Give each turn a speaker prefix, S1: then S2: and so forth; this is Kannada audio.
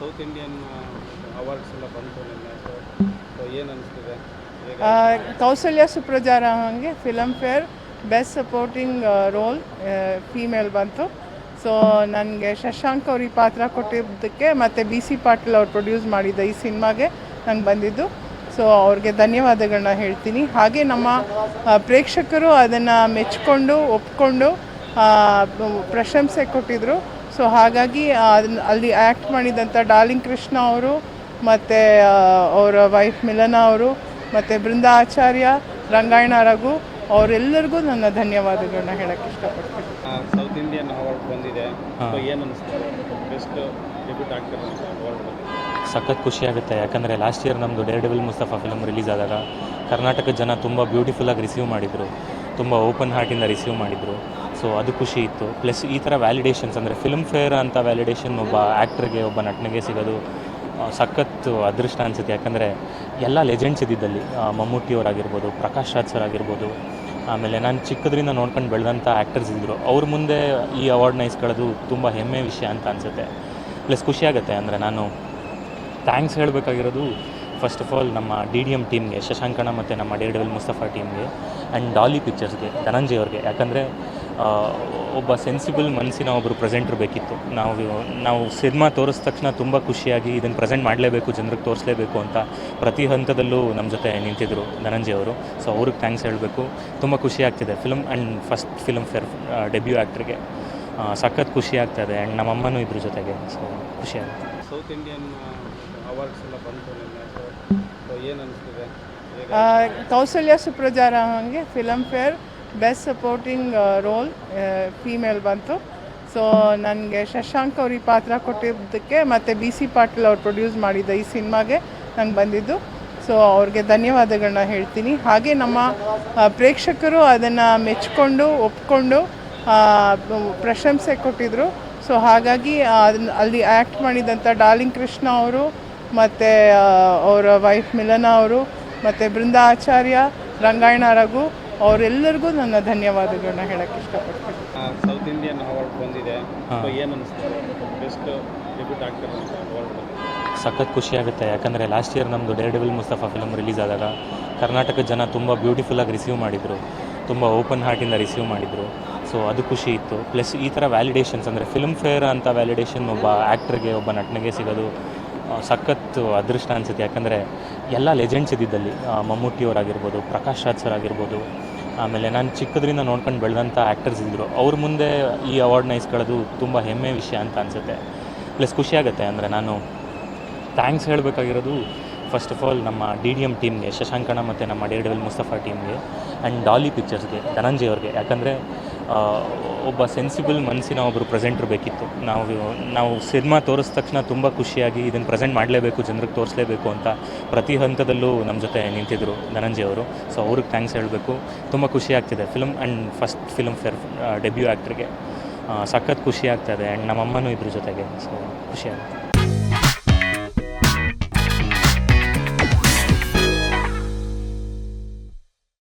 S1: ಸೌತ್ ಇಂಡಿಯನ್ ಅವಾರ್ಡ್ಸ್ ಎಲ್ಲ ಬಂತು ಸೊ ಏನು ಅನಿಸ್ತಿದೆ?
S2: ಕೌಸಲ್ಯ ಸುಪ್ರಜಾರ ಹಂಗೆ Filmfare best supporting role female ಬಂತು. ಸೊ ನನಗೆ ಶಶಾಂಕ್ ಅವ್ರ ಈ ಪಾತ್ರ ಕೊಟ್ಟಿದ್ದಕ್ಕೆ ಮತ್ತು ಬಿ ಸಿ ಪಾಟೀಲ್ ಅವ್ರು ಪ್ರೊಡ್ಯೂಸ್ ಮಾಡಿದ್ದ ಈ ಸಿನಿಮಾಗೆ ನಂಗೆ ಬಂದಿದ್ದು. ಸೊ ಅವ್ರಿಗೆ ಧನ್ಯವಾದಗಳನ್ನ ಹೇಳ್ತೀನಿ. ಹಾಗೆ ನಮ್ಮ ಪ್ರೇಕ್ಷಕರು ಅದನ್ನು ಮೆಚ್ಕೊಂಡು, ಒಪ್ಕೊಂಡು ಪ್ರಶಂಸೆ ಕೊಟ್ಟಿದ್ದರು ಸೊ ಹಾಗಾಗಿ ಅದನ್ನ ಅಲ್ಲಿ ಆ್ಯಕ್ಟ್ ಮಾಡಿದಂಥ ಡಾರ್ಲಿಂಗ್ ಕೃಷ್ಣ ಅವರು ಮತ್ತು ಅವರ ವೈಫ್ ಮಿಲನ ಅವರು ಮತ್ತು ಬೃಂದಾ ಆಚಾರ್ಯ ರಂಗಾಯಣ ರಘು ಅವರೆಲ್ಲರಿಗೂ ನನ್ನ ಧನ್ಯವಾದಗಳನ್ನ ಹೇಳಕ್ಕೆ ಇಷ್ಟಪಡ್ತೀನಿ.
S1: ಸೌತ್ ಇಂಡಿಯನ್ ಅವಾರ್ಡ್ ಬಂದಿದೆ. ಸೊ ಏನು ಬೆಸ್ಟ್ ಡೆಬ್ಯೂಟ್ ಆಗ್ತಾರೆ ಅವಾರ್ಡ್ ಬಂದಿದೆ.
S3: ಸಖತ್ ಖುಷಿ ಆಗುತ್ತೆ. ಯಾಕಂದರೆ ಲಾಸ್ಟ್ ಇಯರ್ ನಮ್ಮದು dare devil Mustafa film release ಆದಾಗ ಕರ್ನಾಟಕದ ಜನ ತುಂಬ ಬ್ಯೂಟಿಫುಲ್ಲಾಗಿ ರಿಸೀವ್ ಮಾಡಿದರು. ತುಂಬ ಓಪನ್ ಹಾರ್ಟಿಂದ ರಿಸೀವ್ ಮಾಡಿದರು. ಸೊ ಅದು ಖುಷಿ ಇತ್ತು. ಪ್ಲಸ್ ಈ ಥರ ವ್ಯಾಲಿಡೇಷನ್ಸ್ ಅಂದರೆ ಫಿಲ್ಮ್ ಫೇರ್ ಅಂತ ವ್ಯಾಲಿಡೇಷನ್ ಒಬ್ಬ ಆ್ಯಕ್ಟ್ರಿಗೆ ಒಬ್ಬ ನಟನೆಗೆ ಸಿಗೋದು ಸಖತ್ತು ಸಖತ್ ಅದೃಷ್ಟ ಅನಿಸುತ್ತೆ. ಯಾಕಂದರೆ ಎಲ್ಲ ಲೆಜೆಂಡ್ಸ್ ಇದ್ದಿದ್ದಲ್ಲಿ ಮಮ್ಮೂಟಿಯವರಾಗಿರ್ಬೋದು ಪ್ರಕಾಶ್ ರಾಜ್ ಸರ್ ಆಗಿರ್ಬೋದು ಆಮೇಲೆ ನಾನು ಚಿಕ್ಕದ್ರಿಂದ ನೋಡ್ಕೊಂಡು ಬೆಳೆದಂಥ ಆ್ಯಕ್ಟರ್ಸ್ ಇದ್ದರು ಅವ್ರ ಮುಂದೆ ಈ ಅವಾರ್ಡ್ನ ಇಸ್ಕೊಳ್ಳೋದು ತುಂಬ ಹೆಮ್ಮೆ ವಿಷಯ ಅಂತ ಅನಿಸುತ್ತೆ. ಪ್ಲಸ್ ಖುಷಿಯಾಗುತ್ತೆ ಅಂದರೆ ನಾನು ಥ್ಯಾಂಕ್ಸ್ ಹೇಳಬೇಕಾಗಿರೋದು ಫಸ್ಟ್ ಆಫ್ ಆಲ್ ನಮ್ಮ ಡಿ ಡಿ ಎಂ ಟೀಮ್ಗೆ ಶಶಾಂಕಣ ಮತ್ತು ನಮ್ಮ ಡೇರ್ ಡೆವಿಲ್ ಮುಸ್ತಫಾ ಟೀಮ್ಗೆ ಆ್ಯಂಡ್ ಡಾಲಿ ಪಿಕ್ಚರ್ಸ್ಗೆ ಧನಂಜಯ್ ಅವ್ರಿಗೆ. ಯಾಕಂದರೆ ಒಬ್ಬ ಸೆನ್ಸಿಬಲ್ ಮನಸ್ಸಿನ ಒಬ್ಬರು ಪ್ರೆಸೆಂಟ್ರ್ ಬೇಕಿತ್ತು. ನಾವು ನಾವು ಸಿನಿಮಾ ತೋರಿಸಿದ ತಕ್ಷಣ ತುಂಬ ಖುಷಿಯಾಗಿ ಇದನ್ನು ಪ್ರೆಸೆಂಟ್ ಮಾಡಲೇಬೇಕು ಜನರಿಗೆ ತೋರಿಸಲೇಬೇಕು ಅಂತ ಪ್ರತಿ ಹಂತದಲ್ಲೂ ನಮ್ಮ ಜೊತೆ ನಿಂತಿದ್ದರು ಧನಂಜಯ್ ಅವರು. ಸೊ ಅವ್ರಿಗೆ ಥ್ಯಾಂಕ್ಸ್ ಹೇಳಬೇಕು. ತುಂಬ ಖುಷಿ ಆಗ್ತಿದೆ. Film and first Filmfare debut ಆ್ಯಕ್ಟ್ರಿಗೆ ಸಖತ್ ಖುಷಿ ಆಗ್ತದೆ ಆ್ಯಂಡ್ ನಮ್ಮಮ್ಮನೂ ಇದ್ರ ಜೊತೆಗೆ. ಸೊ ಖುಷಿಯಾಗುತ್ತೆ
S1: ಸೌತ್ ಇಂಡಿಯನ್ ಅವಾರ್ಡ್ಸ್ ಎಲ್ಲ ಬಂತು ಏನು ಅನಿಸ್ತಿದೆ
S2: ಕೌಸಲ್ಯ ಸುಪ್ರಜಾರ ಹಂಗೆ Filmfare best supporting role female ಬಂತು. ಸೊ ನನಗೆ ಶಶಾಂಕ್ ಅವ್ರ ಈ ಪಾತ್ರ ಕೊಟ್ಟಿದ್ದಕ್ಕೆ ಮತ್ತು ಬಿ ಸಿ ಪಾಟೀಲ್ ಅವ್ರು ಪ್ರೊಡ್ಯೂಸ್ ಮಾಡಿದ್ದ ಈ ಸಿನಿಮಾಗೆ ನಂಗೆ ಬಂದಿದ್ದು. ಸೊ ಅವ್ರಿಗೆ ಧನ್ಯವಾದಗಳನ್ನ ಹೇಳ್ತೀನಿ. ಹಾಗೆ ನಮ್ಮ ಪ್ರೇಕ್ಷಕರು ಅದನ್ನು ಮೆಚ್ಕೊಂಡು, ಒಪ್ಕೊಂಡು ಪ್ರಶಂಸೆ ಕೊಟ್ಟಿದ್ದರು ಸೊ ಹಾಗಾಗಿ ಅದನ್ನ ಅಲ್ಲಿ ಆ್ಯಕ್ಟ್ ಮಾಡಿದಂಥ ಡಾರ್ಲಿಂಗ್ ಕೃಷ್ಣ ಅವರು ಮತ್ತು ಅವರ ವೈಫ್ ಮಿಲನ ಅವರು, ಮತ್ತು ಬೃಂದಾ ಆಚಾರ್ಯ ರಂಗಾಯಣ ರಘು ಅವರೆಲ್ಲರಿಗೂ ನನ್ನ ಧನ್ಯವಾದಗಳನ್ನ ಹೇಳಕ್ಕೆ ಇಷ್ಟಪಡ್ತೀನಿ.
S1: ಸೌತ್ ಇಂಡಿಯನ್ ಅವಾರ್ಡ್ ಬಂದಿದೆ. ಸೊ ಏನು ಅನಿಸ್ತಿದೆ ಬೆಸ್ಟ್ ಡೆಬ್ಯೂಟ್ ಆಗ್ತಾರೆ ಅವಾರ್ಡ್ ಬಂದಿದೆ.
S3: ಸಖತ್ ಖುಷಿ ಆಗುತ್ತೆ. ಯಾಕಂದರೆ ಲಾಸ್ಟ್ ಇಯರ್ ನಮ್ಮದು dare devil Mustafa film release ಆದಾಗ ಕರ್ನಾಟಕ ಜನ ತುಂಬ ಬ್ಯೂಟಿಫುಲ್ಲಾಗಿ ರಿಸೀವ್ ಮಾಡಿದರು. ತುಂಬ ಓಪನ್ ಹಾರ್ಟಿಂದ ರಿಸೀವ್ ಮಾಡಿದರು. ಸೊ ಅದು ಖುಷಿ ಇತ್ತು. ಪ್ಲಸ್ ಈ ಥರ ವ್ಯಾಲಿಡೇಷನ್ಸ್ ಅಂದರೆ ಫಿಲ್ಮ್ ಫೇರ್ ಅಂತ ವ್ಯಾಲಿಡೇಷನ್ ಒಬ್ಬ ಆ್ಯಕ್ಟ್ರಿಗೆ ಒಬ್ಬ ನಟನೆಗೆ ಸಿಗೋದು ಸಖತ್ತು ಸಖತ್ ಅದೃಷ್ಟ ಅನಿಸುತ್ತೆ. ಯಾಕಂದರೆ ಎಲ್ಲ ಲೆಜೆಂಡ್ಸ್ ಇದ್ದಿದ್ದಲ್ಲಿ ಮಮ್ಮೂಟಿಯವರಾಗಿರ್ಬೋದು ಪ್ರಕಾಶ್ ರಾಜ್ ಸರ್ ಆಗಿರ್ಬೋದು ಆಮೇಲೆ ನಾನು ಚಿಕ್ಕದ್ರಿಂದ ನೋಡ್ಕೊಂಡು ಬೆಳೆದಂಥ ಆ್ಯಕ್ಟರ್ಸ್ ಇದ್ದರು ಅವ್ರ ಮುಂದೆ ಈ ಅವಾರ್ಡ್ನ ಇಸ್ಕೊಳ್ಳೋದು ತುಂಬ ಹೆಮ್ಮೆ ವಿಷಯ ಅಂತ ಅನಿಸುತ್ತೆ. ಪ್ಲಸ್ ಖುಷಿಯಾಗುತ್ತೆ ಅಂದರೆ ನಾನು ಥ್ಯಾಂಕ್ಸ್ ಹೇಳಬೇಕಾಗಿರೋದು ಫಸ್ಟ್ ಆಫ್ ಆಲ್ ನಮ್ಮ ಡಿ ಡಿ ಎಂ ಟೀಮ್ಗೆ ಶಶಾಂಕಣ ಮತ್ತು ನಮ್ಮ ಡೇ ಡೆವಿಲ್ ಮುಸ್ತಫಾ ಟೀಮ್ಗೆ ಆ್ಯಂಡ್ ಡಾಲಿ ಪಿಕ್ಚರ್ಸ್ಗೆ ಧನಂಜಯ್ ಅವ್ರಿಗೆ. ಯಾಕಂದರೆ ಒಬ್ಬ ಸೆನ್ಸಿಬಲ್ ಮನಸ್ಸಿನ ಒಬ್ಬರು ಪ್ರೆಸೆಂಟ್ರ್ ಬೇಕಿತ್ತು. ನಾವು ನಾವು ಸಿನಿಮಾ ತೋರಿಸಿದ ತಕ್ಷಣ ತುಂಬ ಖುಷಿಯಾಗಿ ಇದನ್ನು ಪ್ರೆಸೆಂಟ್ ಮಾಡಲೇಬೇಕು, ಜನರಿಗೆ ತೋರಿಸಲೇಬೇಕು ಅಂತ ಪ್ರತಿ ಹಂತದಲ್ಲೂ ನಮ್ಮ ಜೊತೆ ನಿಂತಿದ್ದರು ಧನಂಜಯ್ ಅವರು. ಸೊ ಅವ್ರಿಗೆ ಥ್ಯಾಂಕ್ಸ್ ಹೇಳಬೇಕು. ತುಂಬ ಖುಷಿ ಆಗ್ತಿದೆ. Film and first Filmfare debut ಆ್ಯಕ್ಟ್ರಿಗೆ ಸಖತ್ ಖುಷಿ ಆಗ್ತದೆ ಆ್ಯಂಡ್ ನಮ್ಮಮ್ಮನೂ ಇದ್ರ ಜೊತೆಗೆ. ಸೊ ಖುಷಿಯಾಗುತ್ತೆ